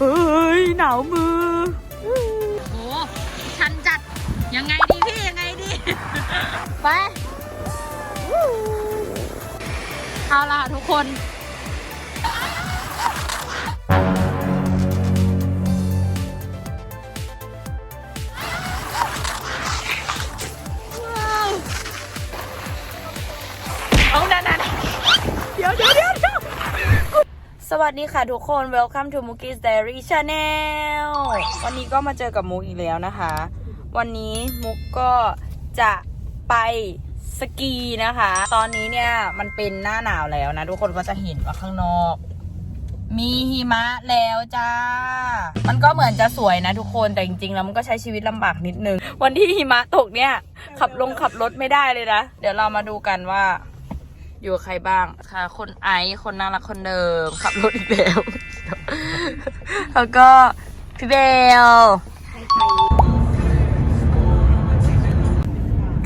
เฮ้ยหนาวมือโอ้ชันจัด ยังไงดีพี่ ยังไงดี ไป เอาล่ะทุกคน สวัสดีค่ะทุกคน welcome to Mookie's Diary Channel วันนี้ก็มาเจอกับมุกอีกแล้วนะคะ วันนี้มุกก็จะไปสกีนะคะ ตอนนี้เนี่ยมันเป็นหน้าหนาวแล้วนะ ทุกคนก็จะเห็นว่าข้างนอก มีหิมะแล้วจ้า มันก็เหมือนจะสวยนะทุกคนแต่จริงๆแล้วมันก็ใช้ชีวิตลำบากนิดนึง วันที่หิมะตกเนี่ย ขับลงขับรถไม่ได้เลยนะ เดี๋ยวเรามาดูกันว่า อยู่กับใครบ้างค่ะ คนไอซ์คนน่ารักคนเดิม ขับรถอีกแล้ว แล้วก็พี่เบล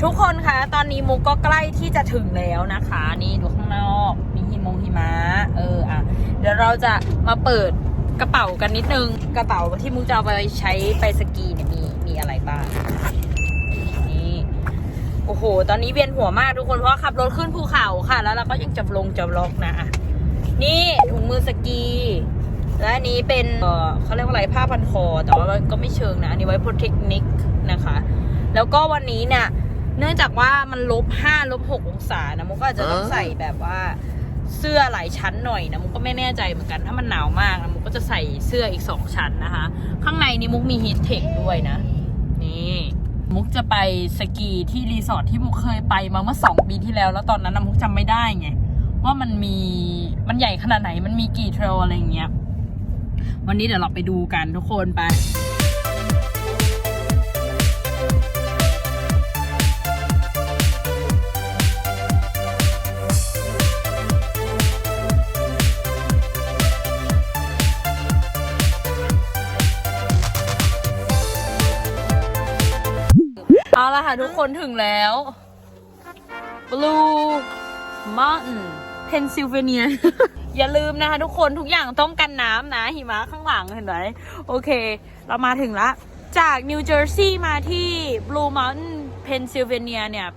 ทุกคนคะ ตอนนี้มุกก็ใกล้ที่จะถึงแล้วนะคะ นี่ดูข้างนอก มีหิมงหิมะ เอออะ เดี๋ยวเราจะมาเปิดกระเป๋ากันนิดนึง กระเป๋าที่มุกจะเอาไปใช้ไปสกีเนี่ยมีมีอะไรบ้างนี่ โอ้โห ตอนนี้เวียนหัวมากทุกคนเพราะว่าขับรถขึ้นภูเขาค่ะ แล้วเราก็ยังจะลงจะล็อกนะอะนี่ถุงมือสกี และอันนี้เป็นเออเขาเรียกว่าอะไรผ้าพันคอ แต่ว่ามันก็ไม่เชิงนะ อันนี้ไว้ protect neck นะคะ แล้วก็วันนี้เนี่ย เนื่องจากว่ามันลบห้าลบหกองศานะมุกก็อาจจะต้องใส่แบบว่าเสื้อหลายชั้นหน่อยนะมุกก็ไม่แน่ใจเหมือนกัน ถ้ามันหนาวมากนะมุกก็จะใส่เสื้ออีกสองชั้นนะคะ ข้างในนี้มุกมีฮีทเทคด้วยนะนี่ มุกจะไปสกีที่รีสอร์ทที่มุกเคยไปมาเมื่อสองปีที่แล้ว แล้วตอนนั้นมุกจำไม่ได้ไงว่ามันมีมันใหญ่ขนาดไหนมันมีกี่เทรลอะไรเงี้ยวันนี้เดี๋ยวเราไปดูกันทุกคนไป ค่ะทุกคนถึงแล้ว Blue Mountain Pennsylvania อย่าลืมนะคะทุกคนทุกอย่างต้องกันน้ำนะ หิมะข้างหลังเห็นไหมโอเค เรามาถึงละ จากนิวเจอร์ซีย์มาที่ Blue Mountain Pennsylvania เนี่ย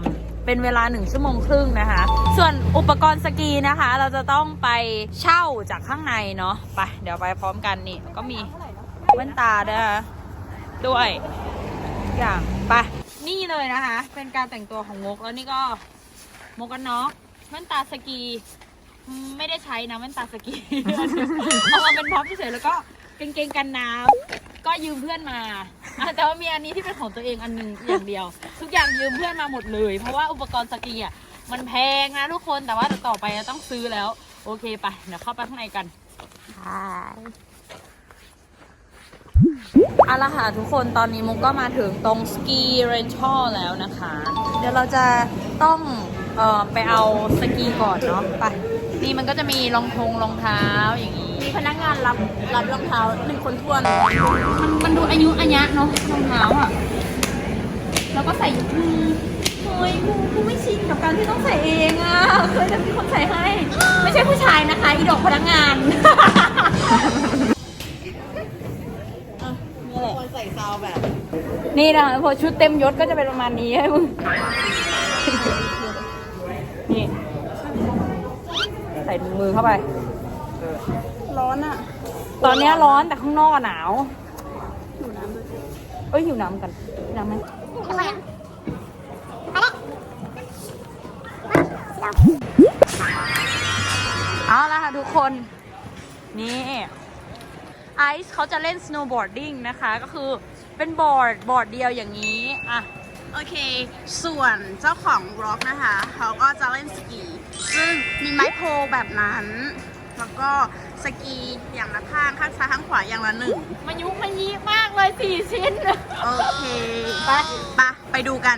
เป็นเวลาหนึ่งชั่วโมงครึ่งนะคะ ส่วนอุปกรณ์สกีนะคะ เราจะต้องไปเช่าจากข้างในเนาะ ไป เดี๋ยวไปพร้อมกันนี่แล้วก็มีแว่นตาด้วยนะคะด้วยทุกอย่าง ไป นี่เลยนะคะ เป็นการแต่งตัวของมกแล้วนี่ก็มกกันน็อกแว่นตาสกี ไม่ได้ใช้นะแว่นตาสกี เอามาเป็นพร็อพเฉยๆแล้วก็กางเกงกันน้ำก็ยืมเพื่อนมาอะแต่ว่ามีอันนี้ที่เป็นของตัวเองอันหนึงอย่างเดียว ทุกอย่างยืมเพื่อนมาหมดเลย เพราะว่าอุปกรณ์สกีอะมันแพงนะทุกคนแต่ว่าเดี๋ยวต่อไปจะต้องซื้อแล้ว โอเคไปเดี๋ยวเข้าไปข้างในกัน เอาละค่ะทุกคนตอนนี้มุกก็มาถึงตรงสกีเรนช a ลแล้วนะคะ เดี๋ยวเราจะต้องเอ่อไปเอาสกีก่อนเนาะไปนี่มันก็จะมีรองทงรองเท้าอย่างนี้มีพนักงานรับรับรองเท้าหนึ่งคนทวนมันมันดูอายุอายะเนาะรองเท้าอะแล้วก็ใส่อืมเฮ้ยกูกูไม่ชินกับการที่ต้องใส่เองอะเคยจะมีคนใส่ให้ ไม่ใช่ผู้ชายนะคะ อีดอกพนักงานาวแบบ นี่นะคะพอชุดเต็มยศก็จะเป็นประมาณนี้ให้มึงนี่ ใส่ถุงมือเข้าไป ร้อนอะตอนเนี้ยร้อนแต่ข้างนอกอะหนาวหิวน้ำด้วยเอ้ยหิวน้ำกันหิวน้ำไหมทำไมอะไปเลยเอาละค่ะทุกคน นี่ ไอซ์เขาจะเล่น snowboarding นะคะ ก็คือ เป็นบอร์ดบอร์ดเดียวอย่างนี้อะโอเค ส่วนเจ้าของร็อกนะคะ เขาก็จะเล่นสกี ซึ่งมีไม้โพลแบบนั้น แล้วก็สกีอย่างละข้างข้างซ้ายข้างขวาอย่างละหนึ่งมันยุกมันยีมากเลยสี่ชิ้น โอเค ไป ไปไปดูกัน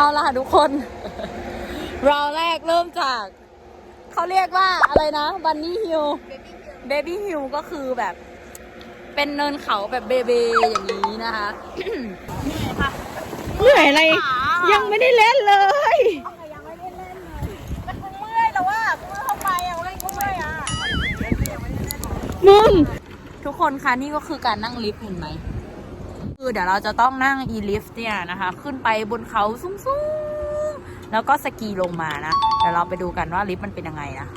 เอาละค่ะทุกคนรอแรกเริ่มจาก เขาเรียกว่าอะไรนะบันนี่ฮิลเบบี้ฮิลก็คือแบบ เป็นเนินเขาแบบเบเบอย่างนี้นะคะเหนื่อยอะไร ยังไม่ได้เล่นเลยมันคงเมื่อยแต่ว่าเมื่อเข้าไปอะมันก็เมื่อยอะมึงทุกคนคะนี่ก็คือการนั่งลิฟต์เห็นไหม คือเดี๋ยวเราจะต้องนั่งอีลิฟเนี่ยนะคะ ขึ้นไปบนเขาสูงๆ แล้วก็สกีลงมานะ เดี๋ยวเราไปดูกันว่าลิฟต์มันเป็นยังไงนะ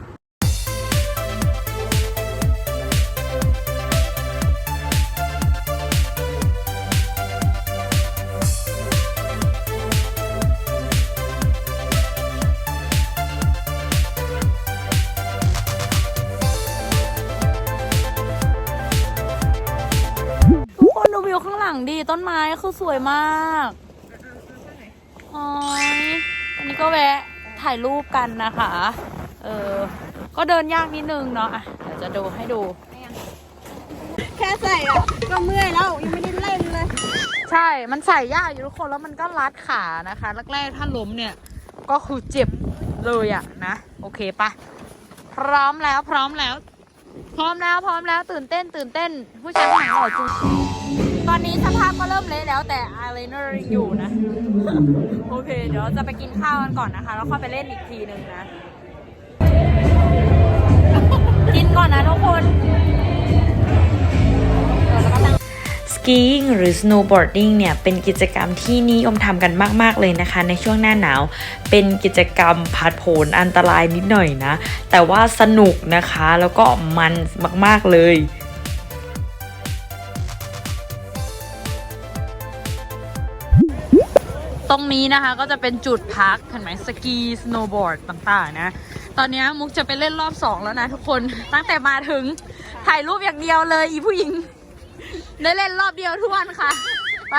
ดีต้นไม้คือสวยมากโอ้ยวันนี้ก็แวะถ่ายรูปกันนะคะ เออ ก็เดินยากนิดนึงเนาะอะเดี๋ยวจะดูให้ดู แค่ใส่อะ ก็เมื่อยแล้ว ยังไม่ได้เล่นเลย ใช่ มันใส่ยากอยู่ทุกคนแล้วมันก็รัดขานะคะแรกๆถ้าล้มเนี่ย ก็คือเจ็บเลยอะนะ โอเคปะพร้อมแล้วพร้อมแล้ว พร้อมแล้วพร้อมแล้วตื่นเต้น ตื่นเต้น ผู้ชายข้างหลังหล่อจริง ตอนนี้สภาพก็เริ่มเละแล้วแต่อายไลเนอร์อยู่นะ โอเค เดี๋ยวจะไปกินข้าวกันก่อนนะคะ แล้วค่อยไปเล่นอีกทีหนึ่งนะ กินก่อนนะทุกคน skiing หรือ snowboarding เนี่ยเป็นกิจกรรมที่นิยมทำกันมาก ๆ เลยนะคะ ในช่วงหน้าหนาว เป็นกิจกรรมผัดโผนอันตรายนิดหน่อยนะ แต่ว่าสนุกนะคะแล้วก็มันมาก ๆ เลย ตรงนี้นะคะก็จะเป็นจุดพักเห็นไหมสกีสโนว์บอร์ดต่างๆนะ ตอนนี้มุกจะไปเล่นรอบสองแล้วนะทุกคนตั้งแต่มาถึงถ่ายรูปอย่างเดียวเลยอีผู้หญิง ได้เล่นรอบเดียวทุกวันค่ะ ไป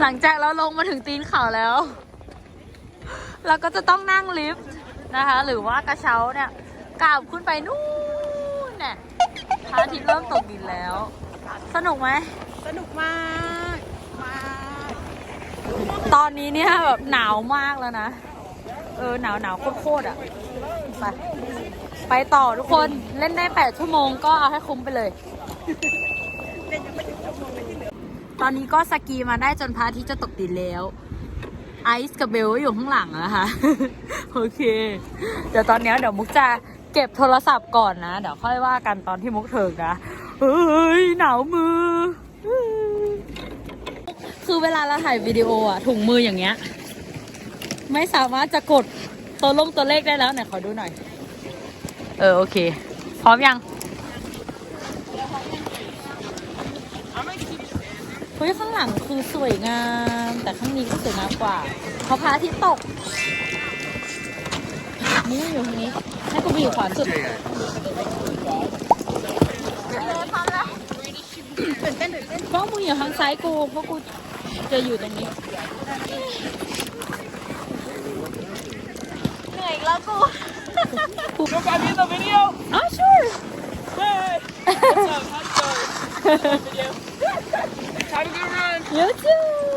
หลังจากเราลงมาถึงตีนเขาแล้ว เราก็จะต้องนั่งลิฟต์นะคะ หรือว่ากระเช้าเนี่ยกราบขึ้นไปนู่นเนี่ยพระอาทิตย์เริ่มตกดินแล้ว สนุกไหม สนุกมากมากตอนนี้เนี่ยแบบหนาวมากแล้วนะ เออหนาวหนาวโคตรๆอะ ไป ไปต่อทุกคนเล่นได้ 8 ชั่วโมงก็เอาให้คุ้มไปเลย ตอนนี้ก็สกีมาได้จนพระอาทิตย์จะตกดินแล้ว ไอซ์กับเบลก็อยู่ข้างหลังนะคะ โอเค เดี๋ยวตอนนี้เดี๋ยวมุกจะเก็บโทรศัพท์ก่อนนะ เดี๋ยวค่อยว่ากันตอนที่มุกเถึงนะเฮ้ยหนาวมือ คือเวลาเราถ่ายวิดีโออะถุงมืออย่างเงี้ย ไม่สามารถจะกดตัวลงตัวเลขได้แล้วไหนขอดูหน่อย เออ โอเค พร้อมยัง เฮ้ยข้างหลังคือสวยงาม แต่ข้างนี้ก็สวยงามกว่าเพราะพระอาทิตย์ตก นี่อยู่ตรงนี้ ให้กูไปอยู่ขวาสุดตื่นเต้นตื่นเต้นเพราะมึงอยู่ทางซ้ายกู เพราะกูจะอยู่ตรงนี้ เหนื่อยอีกแล้วกู Look, I'm in the video. Oh sure Hey. What's up? How's it going? Video. ありがとうございます。よっしゃ。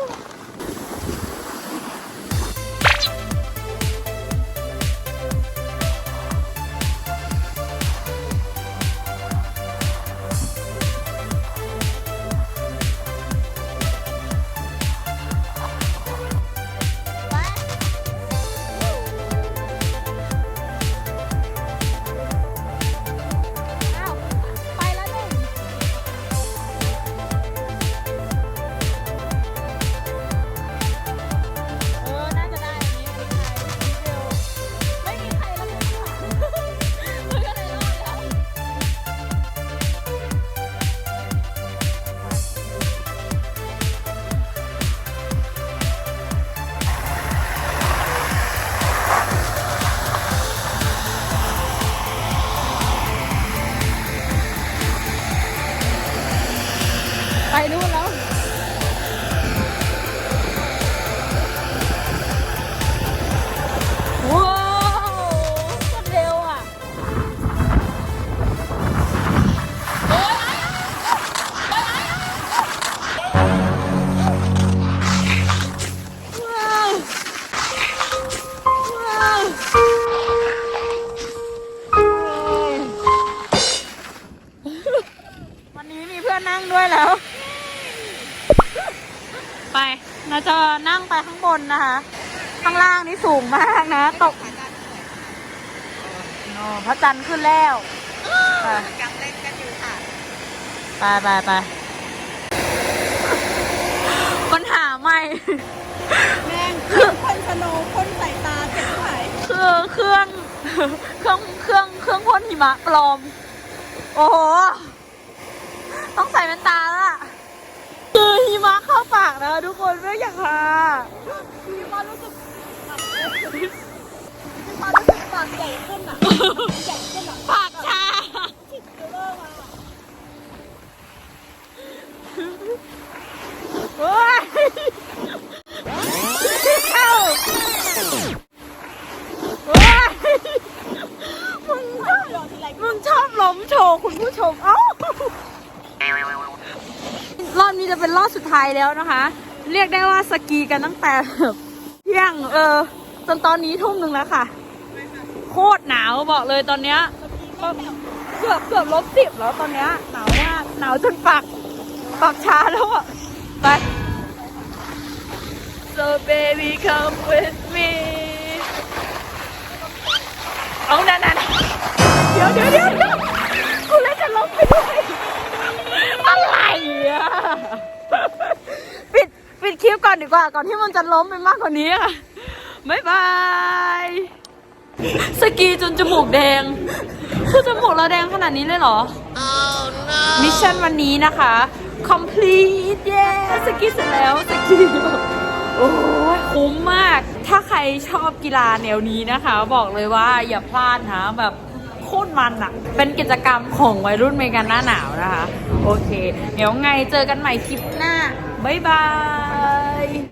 เราจะนั่งไปข้างบนนะคะ ข้างล่างนี่สูงมากนะ ตกโอ้พระจันทร์ขึ้นแล้วไปยังเล่นกันอยู่ค่ะ ไปไปไปปัญหาใหม่ แม่งคนสโนว์คนสายตาเจ็บไหมคือเครื่อง เครื่อง เครื่อง เครื่องพ่นหิมะปลอม โอ้โห ต้องใส่แว่นตาแล้วล่ะคือหิ มะเข้าปากนะทุกคนไม่อยากหามีความรู้สึกแบบมีความรู้สึกปากใหญ่ขึ้นอะใหญ่ขึ้นอะปากชาเริ่มมาโอ้ยเข้าโอ้ยมึงชอบมึงชอบล้มโชว์คุณผู้ชมเอ้ารอ เป็นรอบสุดท้ายแล้วนะคะ เรียกได้ว่าสกีกันตั้งแต่เที่ยงเออจนตอนนี้ทุ่มหนึ่งแล้วค่ะ โคตรหนาวบอกเลยตอนเนี้ยเกือบเกือบลบสิบแล้วตอนเนี้ยหนาวมากหนาวจนปากปากชาแล้วอะไป so baby come with me เอานั่นนั่นเดี๋ยวเดี๋ยวเดี๋ยวเดี๋ยวกูเลยจะล้มไปด้วยอะไรอะ ปิดปิดคลิปก่อนดีกว่า ก่อนที่มันจะล้มไปมากกว่านี้ค่ะบ๊ายบาย สกีจนจมูกแดงคือจมูกเราแดงขนาดนี้เลยเหรอมิชชั่นวันนี้นะคะ complete เย้สกีเสร็จแล้วสกีแบบโอ้ยคุ้มมาก ถ้าใครชอบกีฬาแนวนี้นะคะ บอกเลยว่าอย่าพลาดนะแบบโคตรมันอะเป็นกิจกรรมของวัยรุ่นเมกันหน้าหนาวนะคะ โอเค เดี๋ยวไงเจอกันใหม่คลิปหน้า Bye-bye!